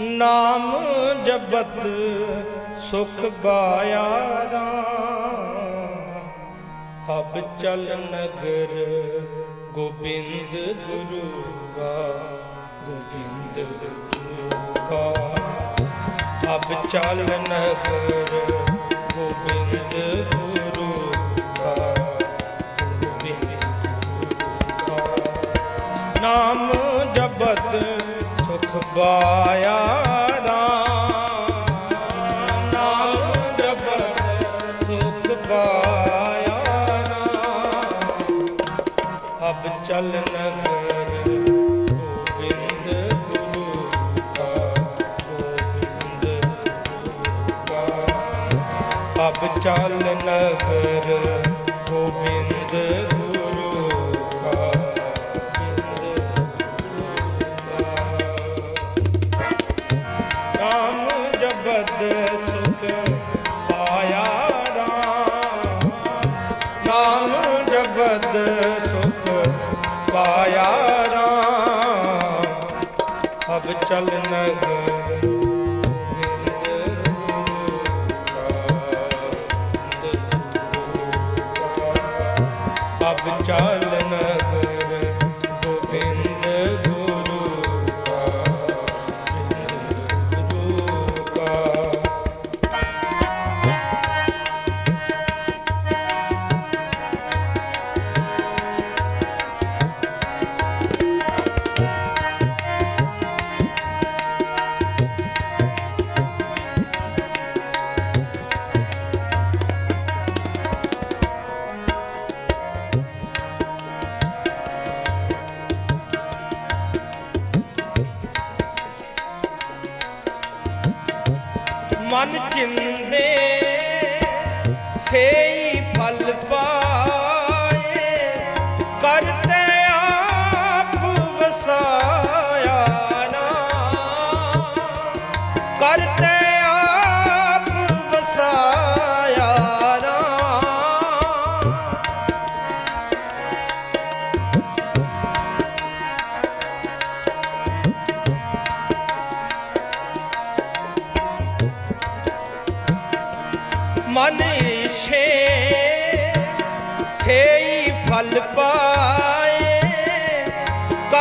ਨਾਮ ਜਪਤ ਸੁਖ ਬਾਇਆ ਹਬ ਚਲ ਨਗਰ ਗੋਬਿੰਦ ਗੁਰੂ ਕਾ, ਗੋਬਿੰਦ ਗੁਰੂ ਕਾ। ਅਬ ਚਲ ਨਗਰ ਗੋਬਿੰਦ ਅਬ ਚਲ ਨਗਰ ਗੋਬਿੰਦ ਗੁਰੂ ਕਾ ਗੋਬਿੰਦ ਗੁਰੂ ਕਾ ਅਬ ਚਲ ਨਗਰ ਮਨ ਚਿੰਦੇ ਸੇ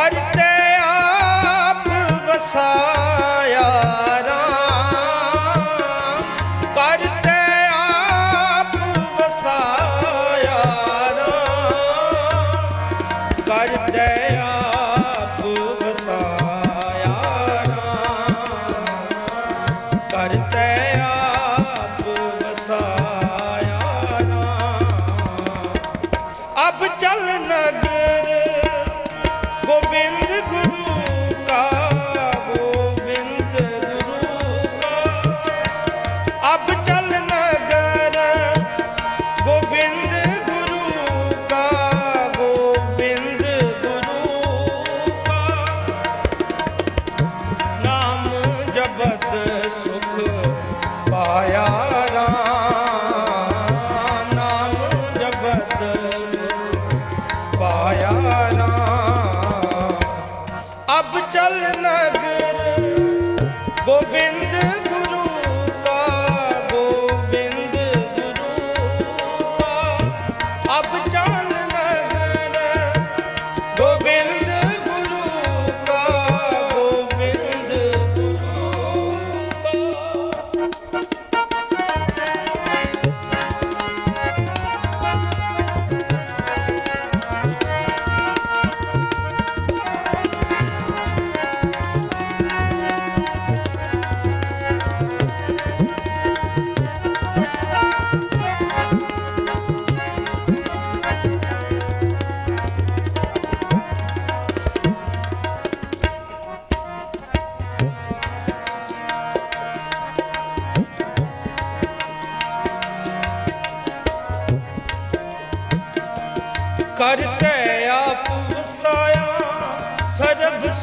ਕਰਤੇ ਆਪ ਵਸਾਇਆ ਰਾਮ ਕਰਤੇ ਆਪ ਵਸਾਇਆ ਰਾਮ ਕਰਤੇ ਆਪ ਵਸਾਇਆ ਰਾਮ ਕਰਤੇ ਆਪ ਵਸਾਇਆ ਰਾਮ ਅਬ ਚਲ ਨਗਰ ਅਬ ਨਗਰ ਗੋਬਿੰਦ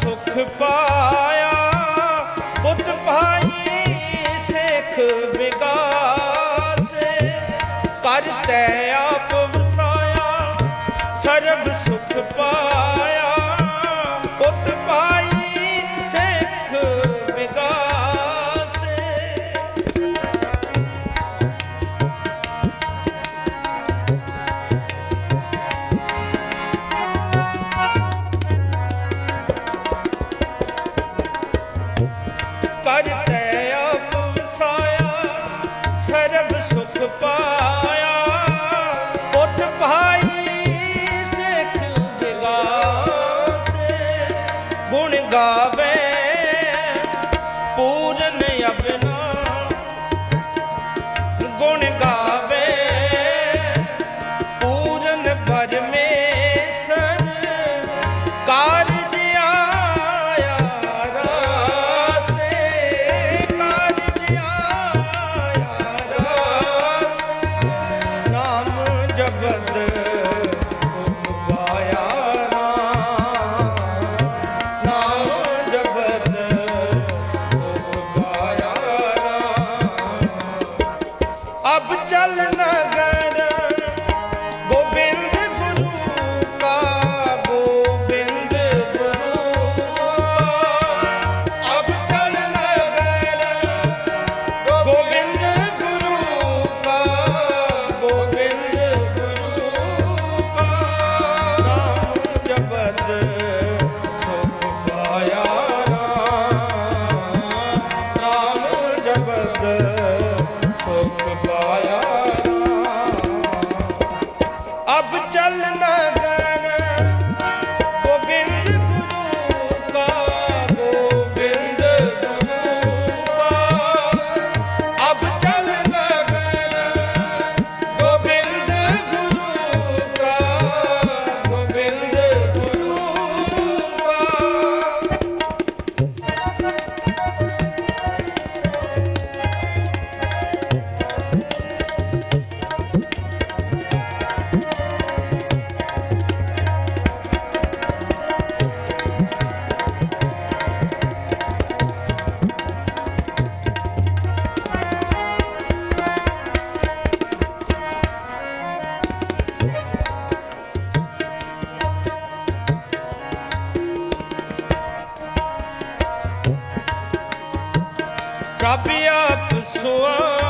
ਸੁਖ ਪਾਇਆ ਪੁੱਤ ਭਾਈ ਸੇਖ ਵਿਗਾਸੇ ਕਰਤੇ ਆਪ ਵਸਾਇਆ ਸਰਬ ਸੁਖ ਪਾਇਆ। ਅਬ ਚੱਲ ਨਗਰ ਪ੍ਰਭ ਆਪ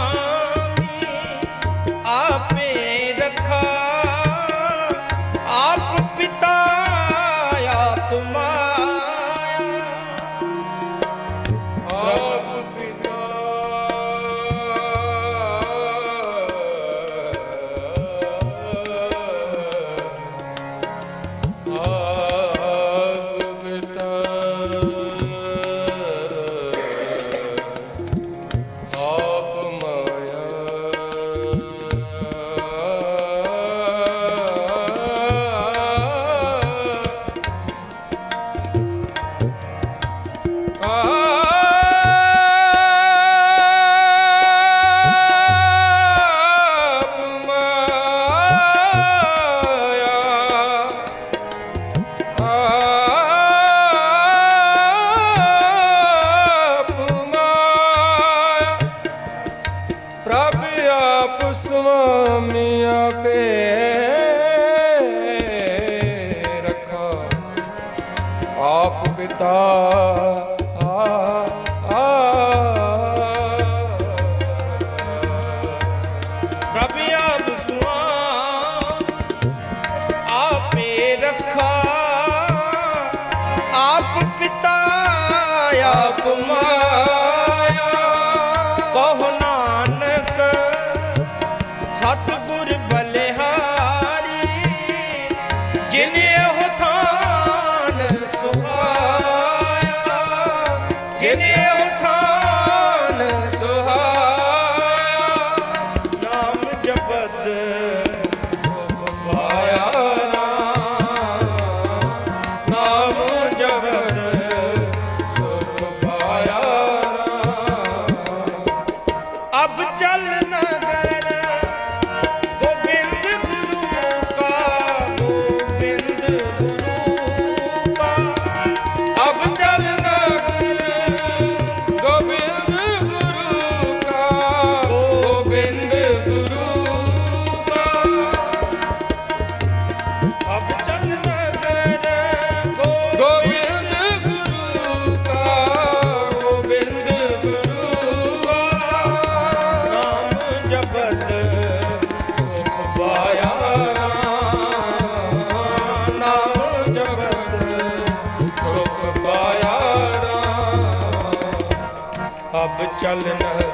ਸੁਖ